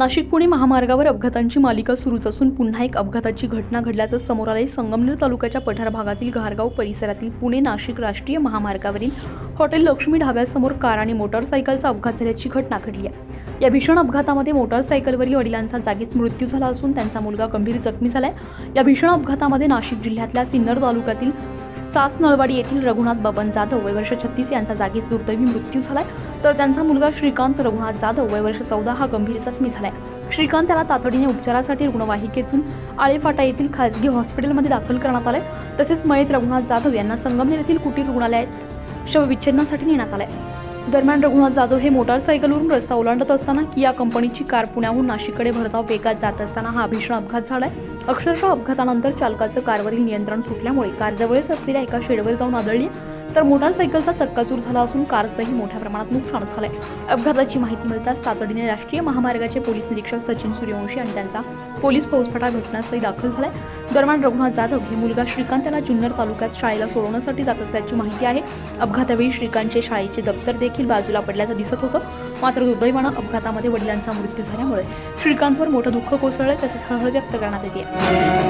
नाशिक पुणे महामार्गावर अपघातांची मालिका सुरूच असून पुन्हा एक अपघाताची घटना घडल्याचं समोर आले संगमनेर तालुक्याच्या पठार भागातील घारगाव परिसरातील पुणे नाशिक राष्ट्रीय महामार्गावरील हॉटेल लक्ष्मी ढाब्यासमोर कार आणि मोटारसायकलचा अपघात झाल्याची घटना घडली आहे. या भीषण अपघातामध्ये मोटारसायकलवरील वडिलांचा जागीच मृत्यू झाला असून त्यांचा मुलगा गंभीर जखमी झालाय. या भीषण अपघातामध्ये नाशिक जिल्ह्यातल्या सिन्नर तालुक्यातील सास नळवाडी येथील रघुनाथ बबन जाधव वय वर्ष छत्तीस यांचा जागीच दुर्दैवी मृत्यू झालाय. तर त्यांचा मुलगा श्रीकांत रघुनाथ जाधव वय वर्ष चौदा हा गंभीर जखमी झालाय. श्रीकांत त्याला तातडीने उपचारासाठी रुग्णवाहिकेतून आळेफाटा येथील खासगी हॉस्पिटलमध्ये दाखल करण्यात आलंय. तसेच मयत रघुनाथ जाधव यांना संगमनेर येथील कुटीर रुग्णालयात शवविच्छेदनासाठी नेण्यात आलंय. दरम्यान रघुनाथ जाधव हे मोटारसायकलवरून रस्ता ओलांडत असताना किया कंपनीची कार पुण्याहून नाशिककडे भरधाव वेगात जात असताना हा भीषण अपघात झालाय. अक्षरशः अपघातानंतर चालकाचं कारवरील नियंत्रण सुटल्यामुळे कार जवळच असलेल्या एका शेडवर जाऊन आदळली. तर मोटारसायकलचा चक्काचूर झाला असून कारचंही मोठ्या प्रमाणात नुकसान झालंय. अपघाताची माहिती मिळताच तातडीने राष्ट्रीय महामार्गाचे पोलीस निरीक्षक सचिन सूर्यवंशी आणि त्यांचा पोलीस फौजफाटा घटनास्थळी दाखल झालाय. दरम्यान रघुनाथ जाधव हे मुलगा श्रीकांत यांना जुन्नर तालुक्यात शाळेला सोडवण्यासाठी जात असल्याची माहिती आहे. अपघातावेळी श्रीकांतचे शाळेचे दप्तर देखील बाजूला पडल्याचं दिसत होतं. मात्र दुर्दैवानं अपघातामध्ये वडिलांचा मृत्यू झाल्यामुळे श्रीकांतवर मोठं दुःख कोसळलं तसेच हळहळ व्यक्त करण्यात येते